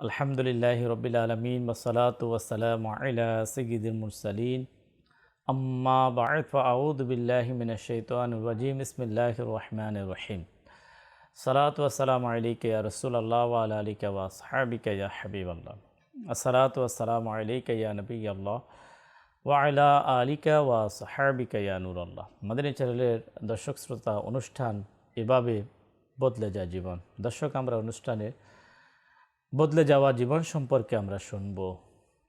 আলহামদুলিল্লাহ রবিল আলমিন ওসলাত ওসালাম আলা সঈদুল মুরসালিন আম্মা বাদ ফাউদ বিল্লাহ মিন শৈতান রাজিম ইসমিল্লাহ রহমান রহিম সালাত ওসালাম আলিক ইয়া রসুল আল্লাহ আল আলিক ওয়া সাহাবিক ইয়া হাবিব আল্লাহ আসসালাত ওসালাম আলিক ইয়া নবী আল্লাহ ওয়াইলা আলিকা ওয়া সাহাবিকা ইয়া নুর আল্লাহ মাদানী চ্যানেলের দর্শক শ্রোতা অনুষ্ঠান এভাবে বদলে যায় জীবন দর্শক আমরা অনুষ্ঠানে বদলে যাওয়া জীবন সম্পর্কে আমরা শুনব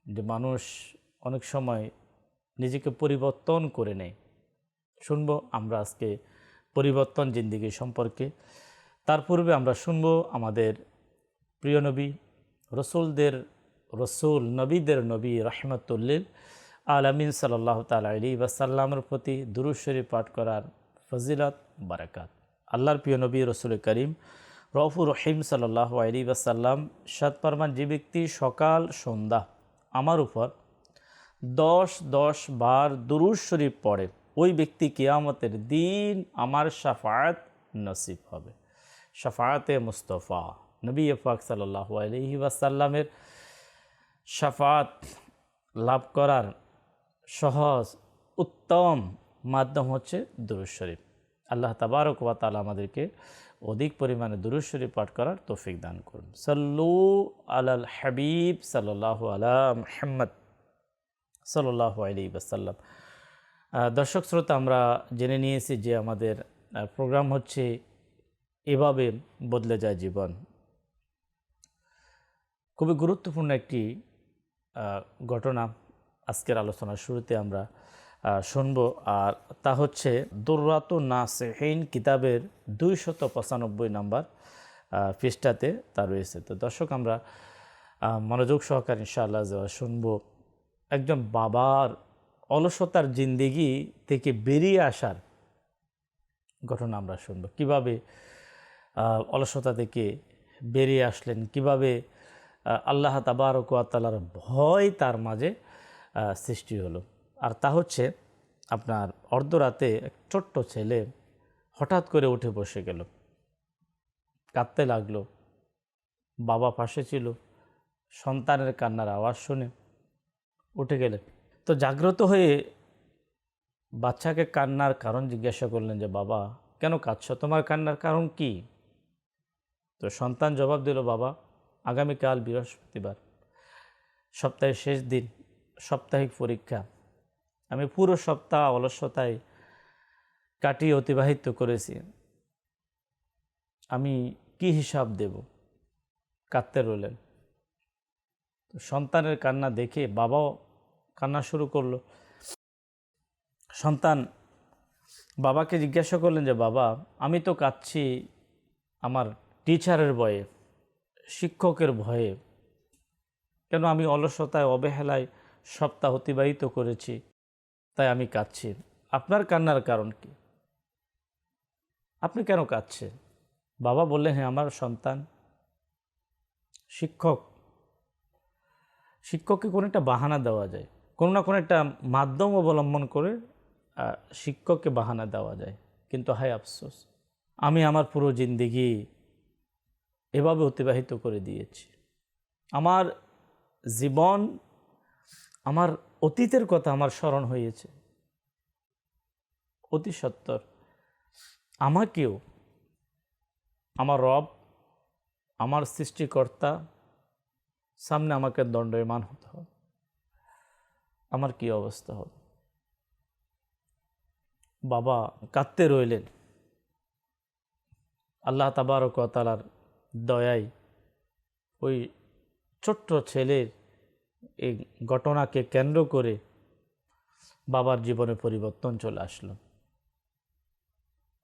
যে মানুষ অনেক সময় নিজেকে পরিবর্তন করে নেয়। শুনব আমরা আজকে পরিবর্তন জিন্দিগি সম্পর্কে। তার পূর্বে আমরা শুনব আমাদের প্রিয় নবী, রসুলদের, রসুল নবীদের নবী রহমতুল্লিল আলমিন সাল্লাহ তালা আলী ওয়াসাল্লামের প্রতি দুরুশ্বরী পাঠ করার ফজিলত, বারাকাত। আল্লাহর প্রিয় নবী, রসুল করিম রফুর রহিম সাল্লাহ আলী ওয়াসাল্লাম সৎপরমান যে ব্যক্তি সকাল, সন্ধ্যা আমার উপর দশ দশ বার দুরুজ শরীফ পড়ে, ওই ব্যক্তি কিয়ামতের দিন আমার সাফায়াত নসিব হবে। সাফায়াতে মুস্তফা, নবী ফাক সাল্লাহ আলহি ওয়াসাল্লামের সাফাত লাভ করার সহজ, উত্তম মাধ্যম হচ্ছে দুরুজ শরীফ। আল্লাহ তাবারক ওয়া তালা আমাদেরকে অধিক পরিমাণে দুরুজ শরীফ পাঠ করার তৌফিক দান করুন। সাল্লু আলাল হাবিব সাল্লাহ আলা মোহাম্মদ সাল্লাহ আলী বাসাল্লাম দর্শক শ্রোতা, আমরা জেনে নিয়েছি যে আমাদের প্রোগ্রাম হচ্ছে এভাবে বদলে যায় জীবন। খুবই গুরুত্বপূর্ণ একটি ঘটনা আজকের আলোচনার শুরুতে আমরা শুনব। আর তা হচ্ছে দুর্রাত নাসেহীন কিতাবের দুইশত পঁচানব্বই নাম্বার পৃষ্ঠাতে তা রয়েছে। তো দর্শক, আমরা মনোযোগ সহকারে ইনশাআল্লাহ শুনব। একজন বাবার অলসতার জিন্দিগি থেকে বেরিয়ে আসার ঘটনা আমরা শুনব। কীভাবে অলসতা থেকে বেরিয়ে আসলেন? কীভাবে আল্লাহ তাবারকালার ভয় তার মাঝে সৃষ্টি হলো? আর তা হচ্ছে আপনার অর্ধরাতে এক ছোট্ট ছেলে হঠাৎ করে উঠে বসে গেল। কাঁদতে লাগল। বাবা পাশে ছিল। সন্তানের কান্নার আওয়াজ শুনে উঠে গেলেন। তো জাগ্রত হয়ে বাচ্চাকে কান্নার কারণ জিজ্ঞাসা করলেন যে, বাবা, কেন কাঁদছ? তোমার কান্নার কারণ কি? তো সন্তান জবাব দিল, বাবা, আগামীকাল বৃহস্পতিবার, সপ্তাহের শেষ দিন, সাপ্তাহিক পরীক্ষা। আমি পুরো সপ্তাহ অলসতায় কাটিয়ে অতিবাহিত করেছি। আমি কি হিসাব দেব? কাঁদতে রইলেন। সন্তানের কান্না দেখে বাবাও কান্না শুরু করল। সন্তান, বাবাকে জিজ্ঞাসা করলেন যে, বাবা, আমি তো কাঁদছি আমার টিচারের ভয়ে, শিক্ষকের ভয়ে। কেন আমি অলসতায়, অবহেলায় সপ্তাহ অতিবাহিত করেছি? তাই আমি কাঁদছি। আপনার কান্নার কারণ কি? আপনি কেন কাঁদছেন? বাবা বললেন হ্যাঁ আমার সন্তান, শিক্ষক, শিক্ষককে কোনো একটা বাহানা দেওয়া যায়। কোনো না কোনো একটা মাধ্যম অবলম্বন করে শিক্ষককে বাহানা দেওয়া যায়। কিন্তু হায় আফসোস, আমি আমার পুরো জিন্দিগি এভাবে অতিবাহিত করে দিয়েছি। আমার জীবন, আমার অতীতের কথা আমার স্মরণ হয়েছে। অতি সত্তর। আমাকেও আমার রব, আমার সৃষ্টিকর্তা, সামনে আমাকে দণ্ডয়মান হতে হবে। আমার কি অবস্থা হবে? বাবা কাঁদতে রইলেন। আল্লাহ তাবারকতালার দয়ায় ওই ছোট্ট ছেলের এই ঘটনাকে কেন্দ্র করে বাবার জীবনে পরিবর্তন চলে আসলো।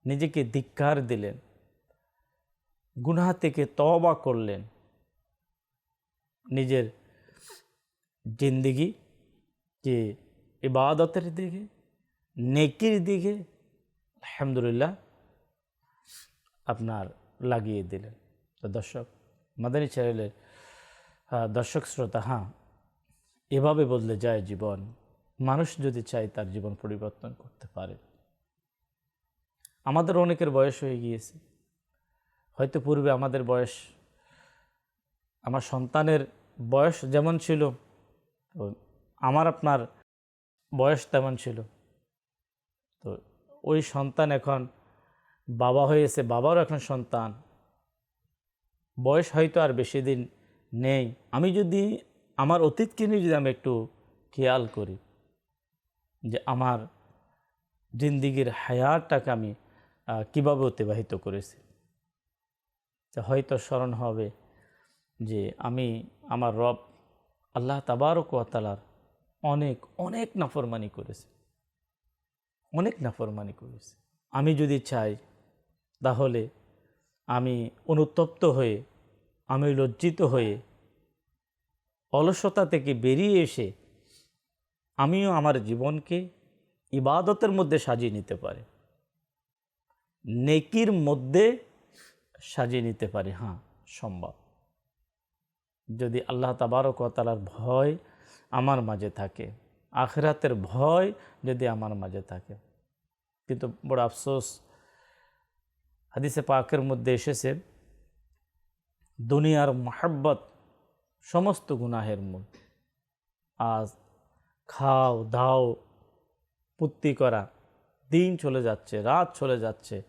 নিজেকে ধিক্কার দিলেন গুনা থেকে তবা করলেন, নিজের জিন্দিগি, যে ইবাদতের দিকে, নেকির দিকে, আলহামদুলিল্লাহ, আপনার লাগিয়ে দিলেন। তো দর্শক, মাদানী চ্যানেলের দর্শক শ্রোতা হ্যাঁ এভাবে বদলে যায় জীবন। মানুষ যদি চায় তার জীবন পরিবর্তন করতে পারে। আমাদের অনেকের বয়স হয়ে গিয়েছে। হয়তো পূর্বে আমাদের বয়স, আমার সন্তানের বয়স যেমন ছিল আমার আপনার বয়স তেমন ছিল। তো ওই সন্তান এখন বাবা হয়েছে, বাবারও এখন সন্তান। বয়স হয়তো আর বেশি দিন নেই। আমি যদি আমার অতীতকে নিয়ে যদি আমি একটু খেয়াল করি, যে আমার জিন্দিগির হায়ারটাকে আমি কীভাবে অতিবাহিত করেছি হয়তো স্মরণ হবে যে আমি আমার রব আল্লাহ তাবারক ওয়া তাআলার অনেক অনেক নাফরমানি করেছি। অনেক নাফরমানি করেছি। আমি যদি চাই তাহলে আমি অনুতপ্ত হয়ে, আমি লজ্জিত হয়ে অলসতা থেকে বেরিয়ে এসে আমিও আমার জীবনকে ইবাদতের মধ্যে সাজিয়ে নিতে পারি। নেকির মধ্যে সাজিয়ে নিতে পারি হ্যাঁ সম্ভব। যদি আল্লাহ তাবারক ওয়া তাআলার ভয় আমার মাঝে থাকে, আখরাতের ভয় যদি আমার মাঝে থাকে। কিন্তু বড় আফসোস, হাদিসে পাকের মধ্যে এসেছে, দুনিয়ার মহাব্বত সমস্ত গুনাহের মূল। আজ খাও, দাও, পুত্তি করা, দিন চলে যাচ্ছে, রাত চলে যাচ্ছে,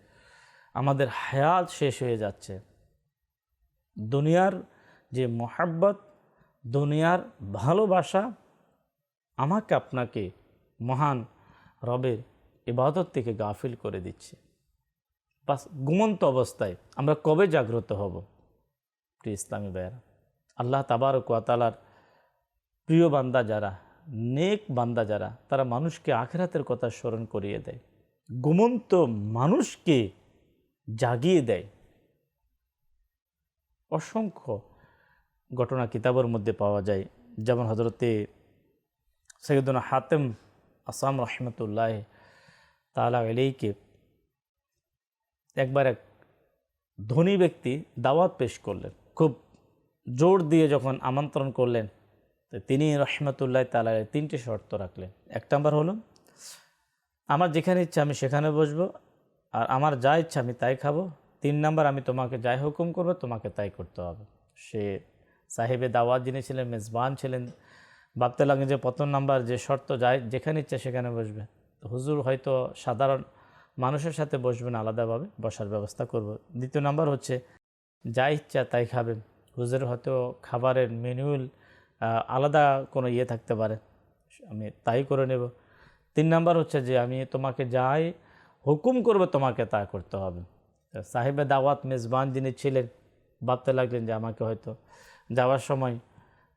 আমাদের হায়াত শেষ হয়ে যাচ্ছে। দুনিয়ার যে মহাব্বত, দুনিয়ার ভালোবাসা, আমাকে আপনাকে মহান রবের ইবাদত থেকে গাফিল করে দিচ্ছে। বাস, ঘুমন্ত অবস্থায় আমরা কবে জাগ্রত হব? প্রিয় ইসলামী ভাইয়েরা। আল্লাহ তাবারক ওয়া তাআলার প্রিয় বান্দা যারা, নেক বান্দা যারা, তারা মানুষকে আখেরাতের কথা স্মরণ করিয়ে দেয়। গুমন্ত মানুষকে জাগিয়ে দেয়। অসংখ্য ঘটনা কিতাবের মধ্যে পাওয়া যায়। যেমন হজরতে সৈয়দুল হাতেম আসাম রহমতুল্লাহ তালা এলেইকে একবার এক ধনী ব্যক্তি দাওয়াত পেশ করলেন। খুব জোর দিয়ে যখন আমন্ত্রণ করলেন, তো তিনি রহমতুল্লাহ তালা তিনটি শর্ত রাখলেন। এক নম্বর হলো, আমার যেখানে ইচ্ছা আমি সেখানে বসবো, আর আমার যা ইচ্ছা আমি তাই খাব। তিন নাম্বার, আমি তোমাকে যাই হুকুম করব, তোমাকে তাই করতে হবে। সে সাহেবে দাওয়াত যিনি ছিলেন, মেজবান ছিলেন, ভাবতে লাগেন যে প্রথম নাম্বার যে শর্ত যায় যেখানে ইচ্ছা সেখানে বসবে। তো হুজুর হয়তো সাধারণ মানুষের সাথে বসবেন আলাদাভাবে, বসার ব্যবস্থা করব। দ্বিতীয় নাম্বার হচ্ছে, যা ইচ্ছা তাই খাবেন। হুজুর হয়তো খাবারের মেনুল আলাদা কোনো ইয়ে থাকতে পারে। আমি তাই করে নেব। তিন নাম্বার হচ্ছে যে আমি তোমাকে যাই হুকুম করবে তোমাকে তা করতে হবে। সাহেবে দাওয়াত মেজবান যিনি ছিলেন, ভাবতে লাগলেন যে আমাকে হয়তো যাওয়ার সময়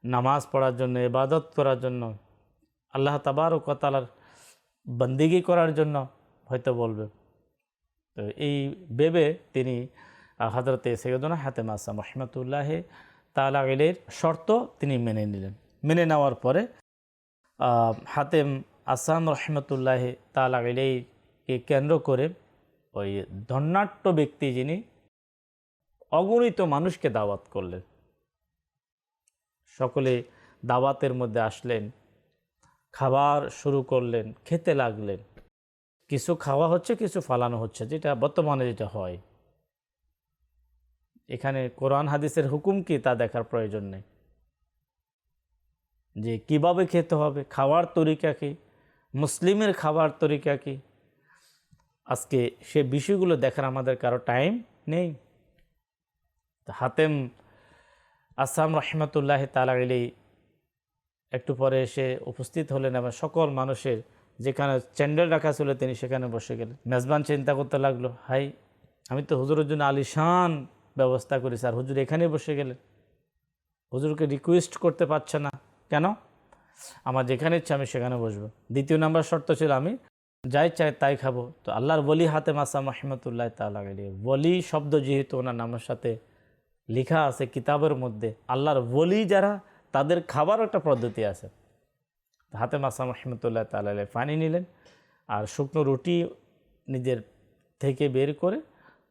নামাজ পড়ার জন্য, ইবাদত করার জন্য, আল্লাহ তাবার ও কতালার বন্দিগি করার জন্য হয়তো বলবে। তো এই ভেবে তিনি হজরতে সৈয়দনা হাতেম আসাম রহমতুল্লাহ তালা গেলের শর্ত তিনি মেনে নিলেন। মেনে নেওয়ার পরে হাতেম আসাম রহমতুল্লাহ তালা কেন্দ্র করে ওই ধন্যাট্য ব্যক্তি যিনি অগণিত মানুষকে দাওয়াত করলেন। সকলে দাওয়াতের মধ্যে আসলেন, খাবার শুরু করলেন, খেতে লাগলেন। কিছু খাওয়া হচ্ছে, কিছু ফালানো হচ্ছে, যেটা বর্তমানে যেটা হয়। এখানে কোরআন হাদিসের হুকুম কি তা দেখার প্রয়োজন নেই। যে কীভাবে খেতে হবে, খাওয়ার তরিকা কি, মুসলিমের খাবার তরিকা কি, আজকে সে বিষয়গুলো দেখার আমাদের কারও টাইম নেই। হাতেম আসাম রহমতুল্লাহ তালা গেলেই একটু পরে এসে উপস্থিত হলেন এবং সকল মানুষের যেখানে চ্যান্ডেল রাখা ছিল তিনি সেখানে বসে গেলেন। মেজবান চিন্তা করতে লাগল, হাই, আমি তো হুজুরের জন্য আলিশান ব্যবস্থা করেছি। আর হুজুর এখানেই বসে গেলেন হুজুরকে রিকোয়েস্ট করতে পারছে না। কেন? আমার যেখানে ইচ্ছে আমি সেখানে বসবো। দ্বিতীয় নাম্বার শর্ত ছিল আমি যাই চাই তাই খাব। তো আল্লাহর বলি হাতে মাসা রহমতুল্লাহ তালা গেলি বলি শব্দ যেহেতু ওনার নামের সাথে লেখা আছে কিতাবের মধ্যে, আল্লাহর বলি যারা, তাদের খাবার একটা পদ্ধতি আছে। হাতে মাসাম রহমতুল্লাহ তালা পানি নিলেন আর শুকনো রুটি নিজের থেকে বের করে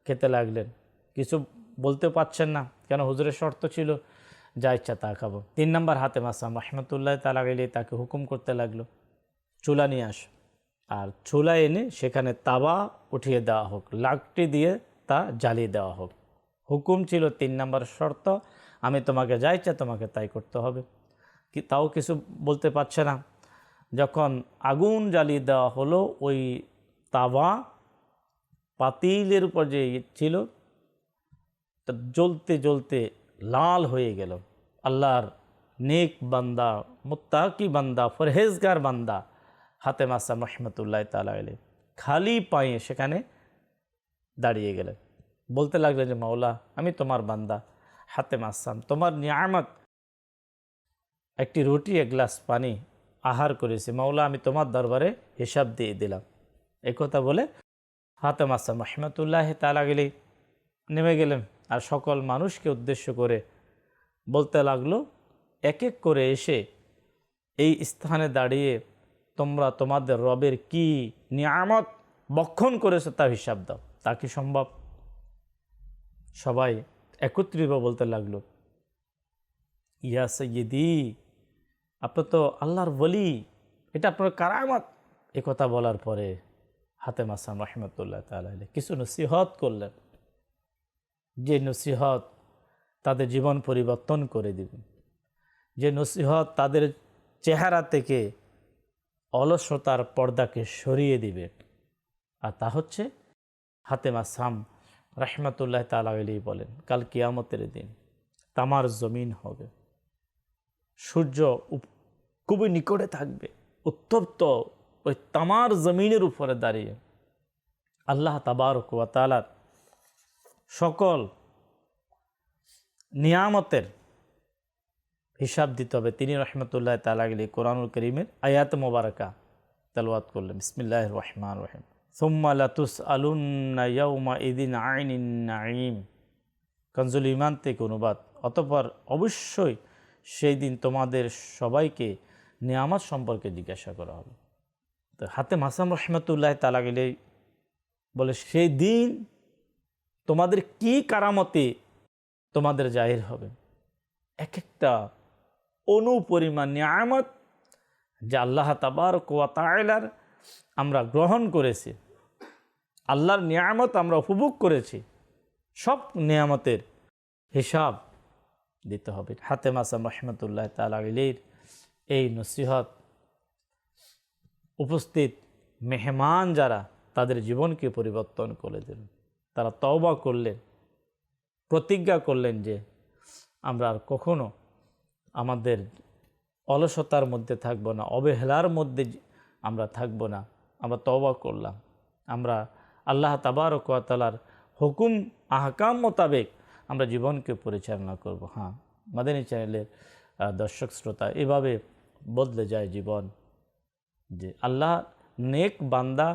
খেতে লাগলেন। কিছু বলতে পারছেন না, কেন হুজুরের শর্ত ছিল, যা ইচ্ছা তা খাব। তিন নম্বর হাতে মাসাম, রহমতুল্লাহ তালা গেলে তাকে হুকুম করতে লাগল, চুলা নিয়ে আস। আর চুলা এনে সেখানে তাওয়া উঠিয়ে দেওয়া হোক, লাকটি দিয়ে তা জ্বালিয়ে দেওয়া হোক। হুকুম ছিল তিন নম্বর শর্ত, আমি তোমাকে যা ইচ্ছা তোমাকে তাই করতে হবে। কি, তাও কিছু বলতে পারছে না। যখন আগুন জ্বালিয়ে দেওয়া হলো, ওই তাওয়া পাতিলের উপর যে ছিল তা জ্বলতে জ্বলতে লাল হয়ে গেল। আল্লাহর নেক বান্দা, মুত্তাকি বান্দা ফরহেজগার বান্দা হাতে মাসাম রহমতুল্লাহ তালা এলে খালি পায়ে সেখানে দাঁড়িয়ে গেলেন। বলতে লাগলেন যে, মাওলা, আমি তোমার বান্দা হাতে মাসাম, তোমার নিয়ামত একটি রুটি, এক গ্লাস পানি আহার করেছি। মাওলা, আমি তোমার দরবারে হিসাব দিয়ে দিলাম। এ কথা বলে হাতে মাসাম রহমতুল্লাহ তালা গেলেই নেমে গেলেন। আর সকল মানুষকে উদ্দেশ্য করে বলতে লাগল এক এক করে এসে এই স্থানে দাঁড়িয়ে তোমরা তোমাদের রবের কি নিয়ামত বক্ষণ করেছে তা হিসাব দাও, তা কি সম্ভব? সবাই একত্রিত বলতে লাগল, ইয়া সৈয়দি আপনার তো আল্লাহর বলি এটা আপনার কারামত। এ কথা বলার পরে হাতে মাসাম রহমতুল্লাহ তালা কিছু নসিহত করলেন। যে নসিহত তাদের জীবন পরিবর্তন করে দিবে। যে নসিহত তাদের চেহারা থেকে অলসতার পর্দাকে সরিয়ে দিবে। আর তা হচ্ছে হাতেমা সাম রহমতুল্লাহ তালি বলেন, কাল কিয়ামতের দিন তামার জমিন হবে। সূর্য খুবই নিকটে থাকবে, উত্তপ্ত ওই তামার জমিনের উপরে দাঁড়িয়ে। আল্লাহ তাবার ওয়া তালার সকল নিয়ামতের হিসাব দিতে হবে। তিনি রহমতুল্লাহ তালাগলি কোরআনুল করিমের আয়াত মোবারকা তেলওয়াত করলেন। বিসমিল্লাহ রহমান রহিম। সোম্মা লাতুস আলুন্না ইয়াউমা ইদিন আইন নাইম কনজুল ইমান থেকে অনুবাদ। অতপর অবশ্যই সেই দিন তোমাদের সবাইকে নিয়ামত সম্পর্কে জিজ্ঞাসা করা হবে। তো হাতে মাসাম রহমতুল্লাহ তালাগলি বলে, সেই দিন তোমাদের কি কারামতে তোমাদের জাহির হবে? এক একটা অনুপরিমাণ নিয়ামত যা আল্লাহ তাবার কোয়া আমরা গ্রহণ করেছি, আল্লাহর নিয়ামত আমরা উপভোগ করেছি, সব নিয়ামতের হিসাব দিতে হবে। হাতে মাসাম রহমতুল্লাহ তালির এই নসিহত উপস্থিত মেহমান যারা তাদের জীবনকে পরিবর্তন করে দিলেন। তারা তওবা করলেন, প্রতিজ্ঞা করলেন যে আমরা আর কখনো আমাদের অলসতার মধ্যে থাকব না, অবহেলার মধ্যে আমরা থাকব না, আমরা তওবা করলাম। আমরা আল্লাহ তাবার তাবারকালার হুকুম, আহকাম মোতাবেক আমরা জীবনকে পরিচালনা করব। হ্যাঁ মাদানী চ্যানেলের দর্শক শ্রোতা, এভাবে বদলে যায় জীবন যে আল্লাহ নেক বান্দা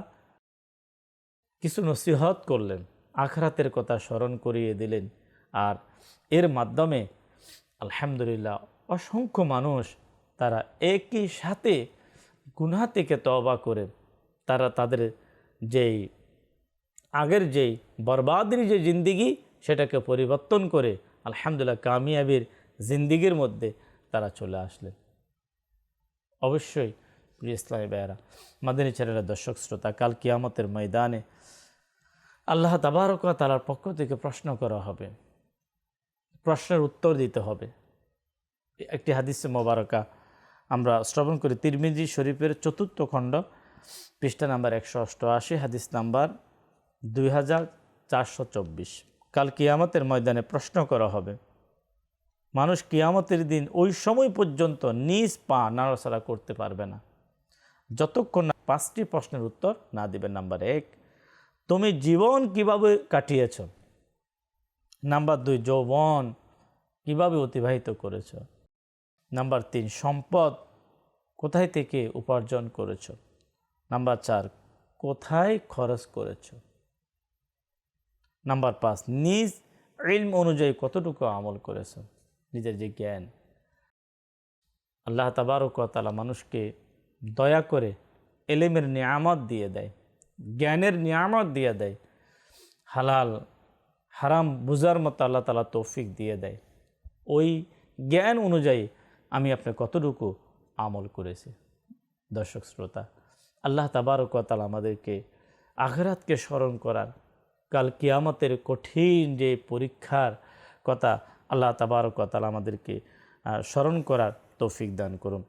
কিছু নসিহত করলেন। আখরাতের কথা স্মরণ করিয়ে দিলেন। আর এর মাধ্যমে আলহামদুলিল্লাহ অসংখ্য মানুষ তারা একই সাথে গুনা থেকে তবা করে। তারা তাদের যেই আগের যেই বরবাদির যে জিন্দিগি, সেটাকে পরিবর্তন করে আলহামদুলিল্লাহ কামিয়াবির জিন্দিগির মধ্যে তারা চলে আসলেন। অবশ্যই, প্রিয় ইসলামী বেয়ারা মাদিনী চ্যানেলের দর্শক শ্রোতা, কাল কিয়ামতের ময়দানে আল্লাহ তাবারক তালার পক্ষ থেকে প্রশ্ন করা হবে। প্রশ্নের উত্তর দিতে হবে। একটি হাদিসে মোবারকা আমরা শ্রবণ করি। তিরমিজি শরীফের চতুর্থ খণ্ড, পৃষ্ঠা নাম্বার একশো অষ্টআশি, হাদিস নাম্বার দুই হাজার চারশো চব্বিশ। কাল কিয়ামতের ময়দানে প্রশ্ন করা হবে, মানুষ কিয়ামতের দিন ওই সময় পর্যন্ত নিজ পা নাড়াচাড়া করতে পারবে না। যতক্ষণ না পাঁচটি প্রশ্নের উত্তর না দিবেন নাম্বার এক তুমি জীবন কীভাবে কাটিয়েছ? নাম্বার দুই, যৌবন কীভাবে অতিবাহিত করেছ? নাম্বার তিন, সম্পদ কোথায় থেকে উপার্জন করেছ? নাম্বার চার, কোথায় খরচ করেছ? নাম্বার পাঁচ, নিজ ইলম অনুযায়ী কতটুকু আমল করেছ? নিজের যে জ্ঞান। আল্লাহ তাবারকতালা মানুষকে দয়া করে এলেমের নিয়ামত দিয়ে দেয়। জ্ঞানের নিয়ামত দিয়ে দেয়। হালাল, হারাম বুঝার মতো আল্লাহ তালা তৌফিক দিয়ে দেয়। ওই জ্ঞান অনুযায়ী আমি আপনার কতটুকু আমল করেছি। দর্শক, শ্রোতা, আল্লাহ তাবারকাল আমাদেরকে আখরাতকে স্মরণ করার, কাল কিয়ামতের কঠিন যে পরীক্ষার কথা আল্লাহ তাবারকতাল আমাদেরকে স্মরণ করার তৌফিক দান করুন।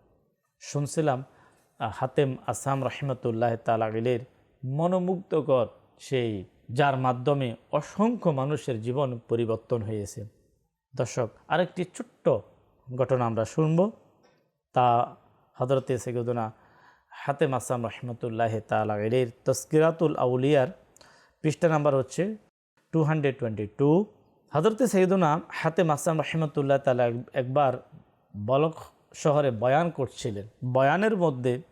শুনছিলাম হাতেম আসাম রহমতুল্লাহ তালাগিলের মনোমুগ্ধকর সেই, যার মাধ্যমে অসংখ্য মানুষের জীবন পরিবর্তন হয়েছে। দর্শক, আরেকটি ছোট্ট ঘটনা আমরা শুনব। তা হজরতে সেগুদনা হাতেম আসাম রহমতুল্লাহ তালাগিলের তস্কিরাতুল আউলিয়ার পৃষ্ঠা নাম্বার হচ্ছে টু হান্ড্রেড টোয়েন্টি টু। হজরতে সৈদুনা হাতে মাসাম রহমতুল্লাহ তালা একবার বলক শহরে বয়ান করছিলেন। বয়ানের মধ্যে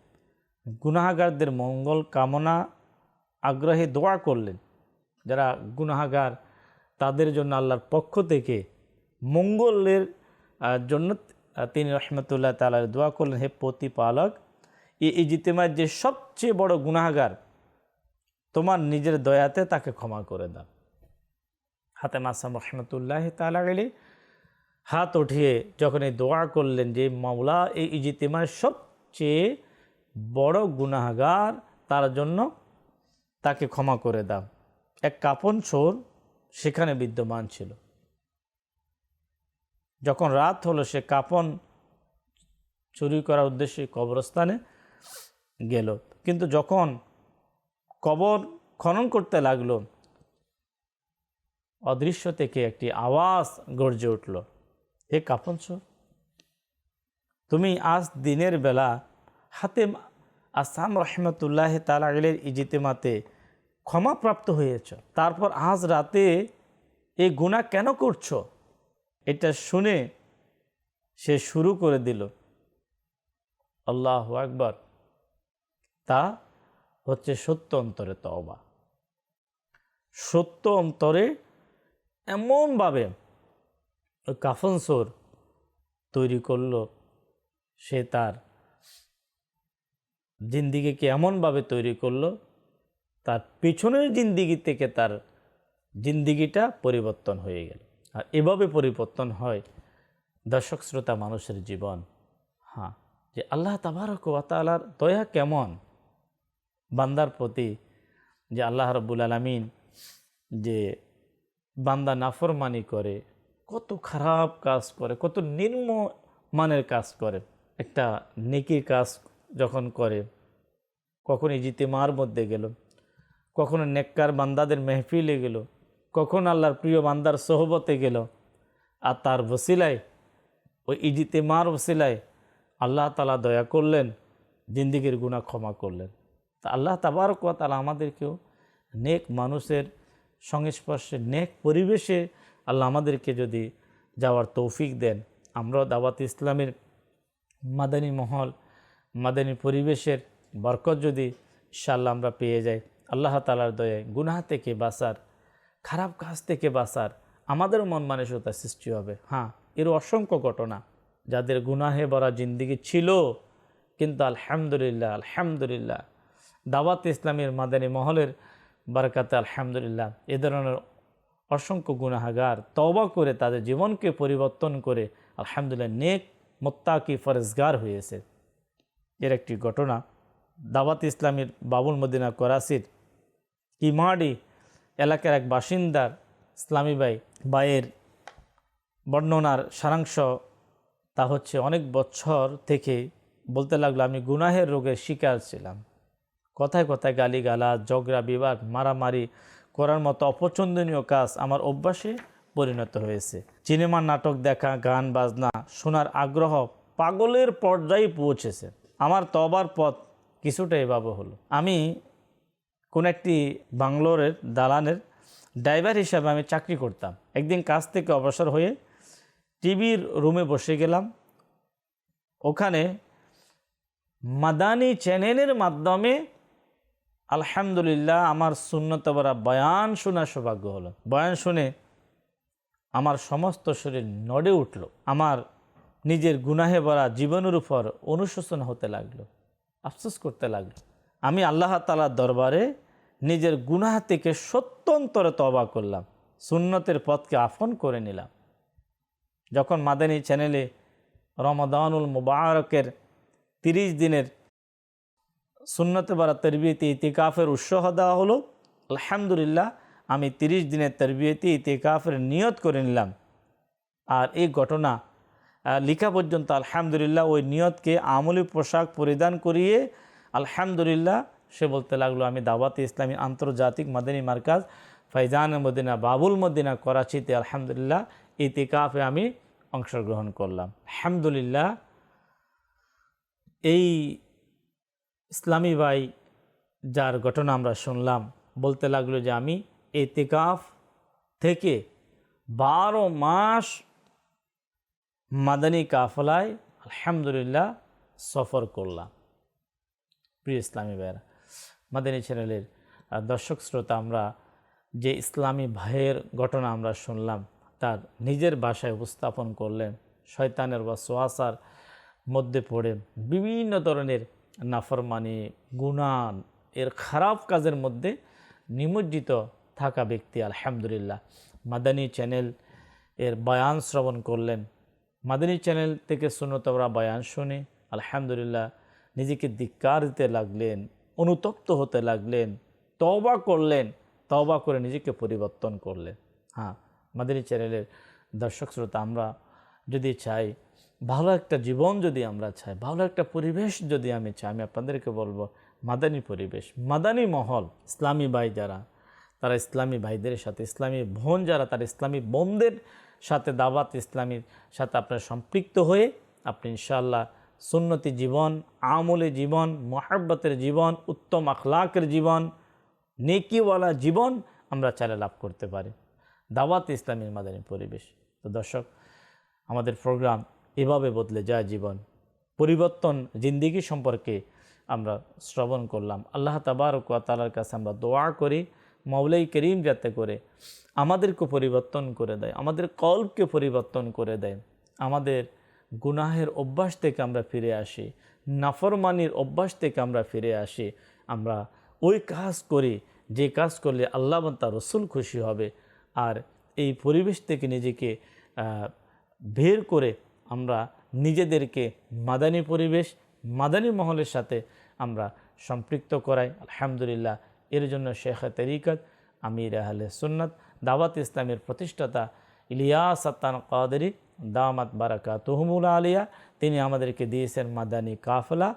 গুনাহাগারদের মঙ্গল কামনা আগ্রহে দোয়া করলেন। যারা গুনাহাগার, তাদের জন্য আল্লাহর পক্ষ থেকে মঙ্গলের জন্য তিনি রহমতুল্লাহ তালার দোয়া করলেন, হে প্রতিপালক এই ইজিতেমার যে সবচেয়ে বড় গুনাহাগার, তোমার নিজের দয়াতে তাকে ক্ষমা করে দাও। হাতে মাসাম রহমতুল্লাহ তালা গেলে হাত উঠিয়ে যখন এই দোয়া করলেন যে, মাওলা, এই ইজিতেমার সবচেয়ে বড় গুনাহগার তার জন্য তাকে ক্ষমা করে দাও। এক কাপন চোর সেখানে বিদ্যমান ছিল। যখন রাত হলো, সে কাপন চুরি করার উদ্দেশ্যে কবরস্থানে গেল। কিন্তু যখন কবর খনন করতে লাগল, অদৃশ্য থেকে একটি আওয়াজ গর্জে উঠল, হে কাপন চোর, তুমি আজ দিনের বেলা হাতে আসাম রহমতুল্লাহ তালাগলের ইজিতেমাতে ক্ষমাপ্রাপ্ত হয়েছ। তারপর আজ রাতে এই গুণা কেন করছ? এটা শুনে সে শুরু করে দিল। আল্লাহ একবার তা হচ্ছে সত্য অন্তরে তওবা। সত্য অন্তরে এমনভাবে ওই কাফন সোর তৈরি করল সে তার জিন্দিগিকে এমনভাবে তৈরি করল, তার পিছনের জিন্দিগি থেকে তার জিন্দিগিটা পরিবর্তন হয়ে গেল। আর এভাবে পরিবর্তন হয় দর্শক শ্রোতা মানুষের জীবন। হ্যাঁ যে আল্লাহ তাবারক ওয়াতালার দয়া কেমন? বান্দার প্রতি যে আল্লাহ রব্বুল আলমিন যে বান্দা নাফরমানি করে, কত খারাপ কাজ করে, কত নিম্ন মানের কাজ করে, একটা নেকির কাজ যখন করে কখনো ইজিতেমার মধ্যে গেল, কখনো নেককার বান্দাদের মেহফিলে গেল, কখন আল্লাহর প্রিয় বান্দার সোহবতে গেল। আর তার বসিলায় ওই ইজিতেমার বসিলায় আল্লাহ তালা দয়া করলেন, জিন্দিগির গুণা ক্ষমা করলেন। তা আল্লাহ তাবারক তালা আমাদেরকেও নেক মানুষের সংস্পর্শে নেক পরিবেশে আল্লাহ আমাদেরকে যদি যাওয়ার তৌফিক দেন। আমরাও দাওয়াত ইসলামের মাদানী মহল, মাদানী পরিবেশের বরকত যদি ইনশাল্লাহ আমরা পেয়ে যাই, আল্লাহ তালার দয়ায় গুনাহ থেকে বাঁচার, খারাপ কাজ থেকে বাঁচার আমাদের মন মানসিকতা সৃষ্টি হবে। হ্যাঁ এর অসংখ্য ঘটনা যাদের গুনাহে ভরা জিন্দিগি ছিল, কিন্তু আলহামদুলিল্লাহ আলহামদুলিল্লাহ, দাওয়াত ইসলামের মাদানী মহলের বারকাতে আলহামদুলিল্লাহ, এ ধরনের অসংখ্য গুনাহাগার তবা করে তাদের জীবনকে পরিবর্তন করে আলহামদুলিল্লাহ নেক, মোত্তাকি ফরেজগার হয়েছে। এর একটি ঘটনা দাওয়াত ইসলামের বাবুল মদিনা করাসির কিমাডি এলাকার এক বাসিন্দার ইসলামী ভাই বর্ণনার সারাংশ তা হচ্ছে অনেক বছর থেকে বলতে লাগল, আমি গুনাহের রোগের শিকার ছিলাম। কথায় কথায় গালিগালা ঝগড়া, বিবাদ, মারামারি করার মতো অপছন্দনীয় কাজ আমার অভ্যাসে পরিণত হয়েছে। সিনেমা, নাটক দেখা, গান, বাজনা শোনার আগ্রহ পাগলের পর্যায়ে পৌঁছেছে। আমার তবার পথ কিছুটা এভাবে হলো। আমি কোন একটি বাংলোরের দালানের ড্রাইভার হিসাবে আমি চাকরি করতাম। একদিন কাজ থেকে অবসর হয়ে টিভির রুমে বসে গেলাম। ওখানে মাদানি চ্যানেলের মাধ্যমে আলহামদুলিল্লাহ আমার শূন্যতবরা বয়ান শোনার সৌভাগ্য হলো। বয়ান শুনে আমার সমস্ত শরীর নড়ে উঠল। আমার নিজের গুনাহে ভরা জীবনের উপর অনুশোচনা হতে লাগল। আফসোস করতে লাগল। আমি আল্লাহ তালার দরবারে নিজের গুনাহ থেকে সত্যন্তরে তবা করলাম, সুন্নতের পথকে আফন করে নিলাম। যখন মাদানী চ্যানেলে রমদানুল মুবারকের তিরিশ দিনের সুন্নতে বারা তরবিয়তি ইতিকাফের উৎসাহ দেওয়া হলো, আলহামদুলিল্লাহ আমি তিরিশ দিনের তরবিয়তি ইতিকাফের নিয়ত করে নিলাম। আর এই ঘটনা লিখা পর্যন্ত আলহামদুলিল্লাহ ওই নিয়তকে আমলি পোশাক পরিধান করিয়ে আলহামদুলিল্লাহ সে বলতে লাগল, আমি দাওয়াতে ইসলামী আন্তর্জাতিক মাদানী মার্কাজ ফাইজান মদিনা, বাবুল মদিনা, করাচিতে আলহামদুলিল্লাহ ইতিকাফে আমি অংশগ্রহণ করলাম। আলহামদুলিল্লাহ, এই ইসলামী ভাই যার ঘটনা আমরা শুনলাম, বলতে লাগল যে আমি এতেকাফ থেকে বারো মাস মাদানী কাফলায় আলহামদুলিল্লাহ সফর করলাম। প্রিয় ইসলামী ভাইয়েরা, মাদানী চ্যানেলের দর্শক শ্রোতা, আমরা যে ইসলামী ভাইয়ের ঘটনা আমরা শুনলাম, তার নিজের ভাষায় উপস্থাপন করলেন শয়তানের বা সোয়াসার মধ্যে পড়ে বিভিন্ন ধরনের নাফরমানি গুণান এর খারাপ কাজের মধ্যে নিমজ্জিত থাকা ব্যক্তি, আলহামদুলিল্লাহ। মাদানী চ্যানেল এর বয়ান শ্রবণ করলেন মাদানী চ্যানেল থেকে সুন্নতবরা বয়ান শুনে, আলহামদুলিল্লাহ, নিজেকে ধিক্কার দিতে লাগলেন, অনুতপ্ত হতে লাগলেন, তওবা করলেন, তওবা করে নিজেকে পরিবর্তন করলেন। হ্যাঁ মাদানী চ্যানেলের দর্শক শ্রোতা, আমরা যদি চাই, ভালো একটা জীবন যদি আমরা চাই, ভালো একটা পরিবেশ যদি আমি চাই, আমি আপনাদেরকে বলব, মাদানী পরিবেশ, মাদানী মহল, ইসলামী ভাই যারা, তারা ইসলামী ভাইদের সাথে, ইসলামী বোন যারা, তারা ইসলামী বোনদের সাথে দাওয়াত ইসলামীর সাথে আপনার সম্পৃক্ত হয়ে আপনি ইনশাআল্লাহ সুন্নতি জীবন, আমলে জীবন, মহাব্বতের জীবন, উত্তম আখলাকের জীবন, নেকিওয়ালা জীবন আমরা চালে লাভ করতে পারি। দাওয়াত ইসলামীর মাদানী পরিবেশ। তো দর্শক, আমাদের প্রোগ্রাম এভাবে বদলে যায় জীবন। পরিবর্তন জিন্দিগি সম্পর্কে আমরা শ্রবণ করলাম। আল্লাহ তাবারক ওয়া তালার কাছে আমরা দোয়া করি। মৌলাই করিম যাতে করে আমাদেরকে পরিবর্তন করে দেয়, আমাদের কল্পকে পরিবর্তন করে দেয়, আমাদের গুনাহের অভ্যাস থেকে আমরা ফিরে আসি, নাফরমানির অভ্যাস থেকে আমরা ফিরে আসি, আমরা ওই কাজ করি যে কাজ করলে আল্লাহ তার রসুল খুশি হবে আর এই পরিবেশ থেকে নিজেকে বের করে আমরা নিজেদেরকে মাদানী পরিবেশ, মাদানী মহলের সাথে আমরা সম্পৃক্ত করাই। আলহামদুলিল্লাহ এর জন্য শেখ তরিকত, আমির আহলে সুন্নত, দাওয়াত ইসলামের প্রতিষ্ঠাতা ইলিয়াস আত্তান কাদেরি, দামাত বারাকা তহমুল আলিয়া, তিনি আমাদেরকে দিয়েছেন মাদানী কাফলা।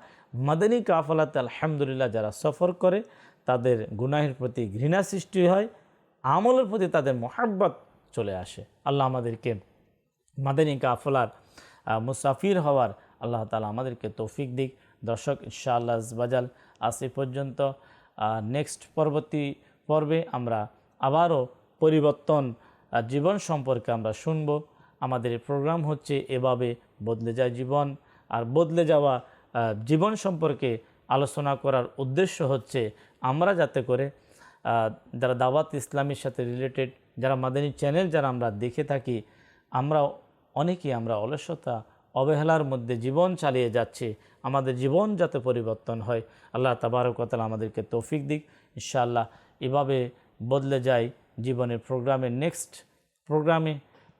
মাদানী কাফলাতে আলহামদুলিল্লাহ যারা সফর করে, তাদের গুনাহের প্রতি ঘৃণা সৃষ্টি হয়, আমলের প্রতি তাদের মহাব্বত চলে আসে। আল্লাহ আমাদেরকে মাদানী কাফলার মুসাফির হওয়ার আল্লাহ তালা আমাদেরকে তৌফিক দিক। দর্শক, ইনশাআল্লাহ বাজাল আজ এ পর্যন্ত নেক্সট পরবর্তী পর্বে আমরা আবারও পরিবর্তন জীবন সম্পর্কে আমরা শুনব। আমাদের প্রোগ্রাম হচ্ছে এভাবে বদলে যায় জীবন। আর বদলে যাওয়া জীবন সম্পর্কে আলোচনা করার উদ্দেশ্য হচ্ছে আমরা যাতে করে যারা দাওয়াত ইসলামের সাথে রিলেটেড যারা মাদানী চ্যানেল যারা আমরা দেখে থাকি আমরা অনেকেই আমরা অলসতা অবহেলার মধ্যে জীবন চালিয়ে যাচ্ছি। আমাদের জীবন যাতে পরিবর্তন হয়। আল্লাহ তাবারকতাল আমাদেরকে তৌফিক দিক। ইনশাআল্লাহ এভাবে বদলে যায় জীবনের প্রোগ্রামে। নেক্সট প্রোগ্রামে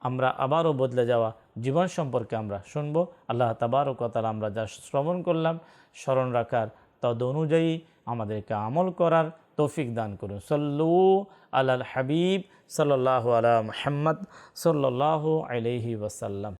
আমরা আবারও বদলে যাওয়া জীবন সম্পর্কে আমরা শুনব। আল্লাহ তাবারকতাল আমরা যা শ্রবণ করলাম, স্মরণ রাখার তদ অনুযায়ী আমাদেরকে আমল করার তৌফিক দান করুন। সল্লু আলাল হাবিব সাল্লাহ আলা মোহাম্মদ সাল্লাহ আলহি ওয়াসাল্লাম।